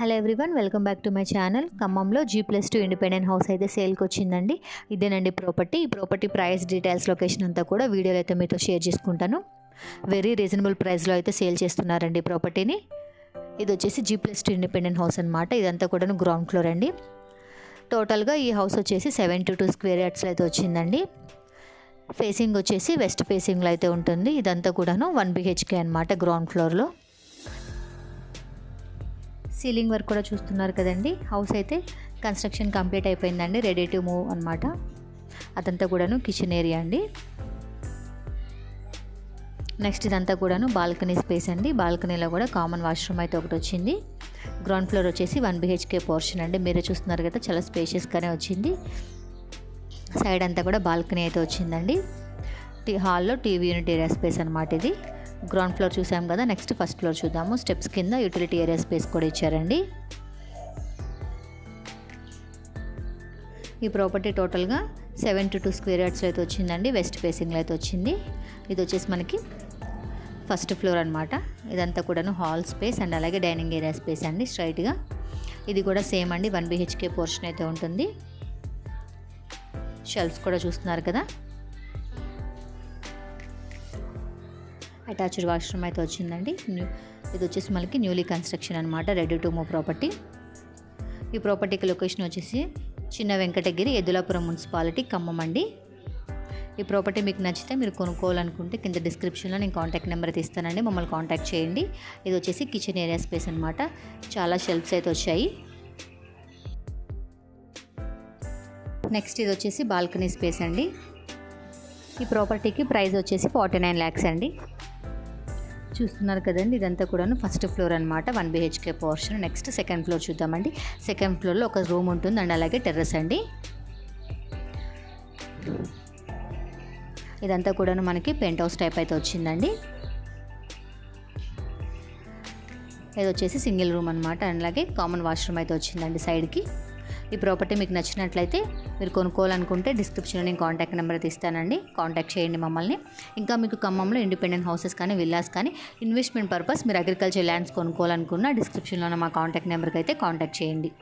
Hello everyone welcome back to my channel. ఖమ్మంలో G plus two independent house అయితే సేల్కి వచ్చిందండి. ఇదేనండి ప్రాపర్టీ ఈ ప్రాపర్టీ ప్రైస్ డీటెయిల్స్ లొకేషన్ అంతా కూడా వీడియోలో అయితే మీతో షేర్ చేసుకుంటాను. వెరీ రీజనబుల్ ప్రైస్లో అయితే సేల్ చేస్తున్నారండి ప్రాపర్టీని ఇది వచ్చేసి G plus two independent house అనమాట ఇదంతా కూడా గ్రౌండ్ ఫ్లోర్ అండి. టోటల్గా ఈ హౌస్ వచ్చేసి సెవెన్ టు టూ స్క్వేర్ యార్డ్స్లో అయితే వచ్చిందండి. ఫేసింగ్ వచ్చేసి వెస్ట్ ఫేసింగ్లో అయితే ఉంటుంది. ఇదంతా కూడాను వన్ బిహెచ్కే అనమాట గ్రౌండ్ ఫ్లోర్లో సీలింగ్ వర్క్ కూడా చూస్తున్నారు కదండి. హౌస్ అయితే కన్స్ట్రక్షన్ కంప్లీట్ అయిపోయిందండి రెడీ టు మూవ్ అనమాట అదంతా కూడాను కిచెన్ ఏరియా అండి. నెక్స్ట్ ఇదంతా కూడాను బాల్కనీ స్పేస్ అండి. బాల్కనీలో కూడా కామన్ వాష్రూమ్ అయితే ఒకటి వచ్చింది. గ్రౌండ్ ఫ్లోర్ వచ్చేసి వన్ బిహెచ్కే పోర్షన్ అండి. మీరే చూస్తున్నారు కదా చాలా స్పేషియస్గానే వచ్చింది. సైడ్ అంతా కూడా బాల్కనీ అయితే వచ్చిందండి. హాల్లో టీవీ యూనిట్ ఏరియా స్పేస్ అనమాట ఇది. గ్రౌండ్ ఫ్లోర్ చూసాం కదా నెక్స్ట్ ఫస్ట్ ఫ్లోర్ చూద్దాము. స్టెప్స్ కింద యూటిలిటీ ఏరియా స్పేస్ కూడా ఇచ్చారండి. ఈ ప్రాపర్టీ టోటల్గా సెవెన్ టు టూ స్క్వేర్ యార్డ్స్లో అయితే వచ్చిందండి వెస్ట్ ఫేసింగ్లో అయితే వచ్చింది. ఇది వచ్చేసి మనకి ఫస్ట్ ఫ్లోర్ అనమాట ఇదంతా కూడాను హాల్ స్పేస్ అండ్ అలాగే డైనింగ్ ఏరియా స్పేస్ అండి స్ట్రైట్గా ఇది కూడా సేమ్ అండి వన్ బిహెచ్కే పోర్షన్ అయితే ఉంటుంది. షెల్ఫ్స్ కూడా చూస్తున్నారు కదా. అటాచ్డ్ వాష్రూమ్ అయితే వచ్చిందండి. న్యూ ఇది వచ్చేసి మనకి న్యూలీ కన్స్ట్రక్షన్ అనమాట రెడీ టు మూవ్ ప్రాపర్టీ. ఈ ప్రాపర్టీకి లొకేషన్ వచ్చేసి చిన్న వెంకటగిరి ఎద్దులాపురం మున్సిపాలిటీ ఖమ్మం అండి. ఈ ప్రాపర్టీ మీకు నచ్చితే మీరు కొనుక్కోవాలనుకుంటే కింద డిస్క్రిప్షన్లో నేను కాంటాక్ట్ నెంబర్ అయితే ఇస్తానండి మమ్మల్ని కాంటాక్ట్ చేయండి. ఇది వచ్చేసి కిచెన్ ఏరియా స్పేస్ అనమాట చాలా షెల్ఫ్స్ అయితే వచ్చాయి. నెక్స్ట్ ఇది వచ్చేసి బాల్కనీ స్పేస్ అండి. ఈ ప్రాపర్టీకి ప్రైస్ వచ్చేసి ఫార్టీ నైన్ ల్యాక్స్ అండి. చూస్తున్నారు కదండి ఇదంతా కూడాను ఫస్ట్ ఫ్లోర్ అనమాట one BHK portion next second floor చూద్దామండి. సెకండ్ ఫ్లోర్లో ఒక రూమ్ ఉంటుంది. అండ్ అలాగే టెర్రస్ అండి. ఇదంతా కూడాను మనకి పెంట్ హౌస్ టైప్ అయితే వచ్చిందండి. ఇది వచ్చేసి సింగిల్ రూమ్ అనమాట అండ్ అలాగే కామన్ వాష్రూమ్ అయితే వచ్చిందండి సైడ్కి ఈ ప్రాపర్టీ మీకు నచ్చినట్లయితే మీరు కొనుక్కోవాలనుకుంటే డిస్క్రిప్షన్లో నేను కాంటాక్ట్ నెంబర్ అయితే ఇస్తానండి కాంటాక్ట్ చేయండి మమ్మల్ని. ఇంకా మీకు ఖమ్మంలో ఇండిపెండెంట్ హౌసెస్ కానీ విల్లాస్ కానీ ఇన్వెస్ట్మెంట్ పర్పస్ మీరు అగ్రికల్చర్ ల్యాండ్స్ కొనుక్కోవాలనుకున్న డిస్క్రిప్షన్లో మా కాంటాక్ట్ నెంబర్కి అయితే కాంటాక్ట్ చేయండి.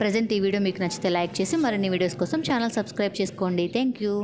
ప్రజెంట్ ఈ వీడియో మీకు నచ్చితే లైక్ చేసి మరిన్ని వీడియోస్ కోసం ఛానల్ సబ్స్క్రైబ్ చేసుకోండి. Thank you.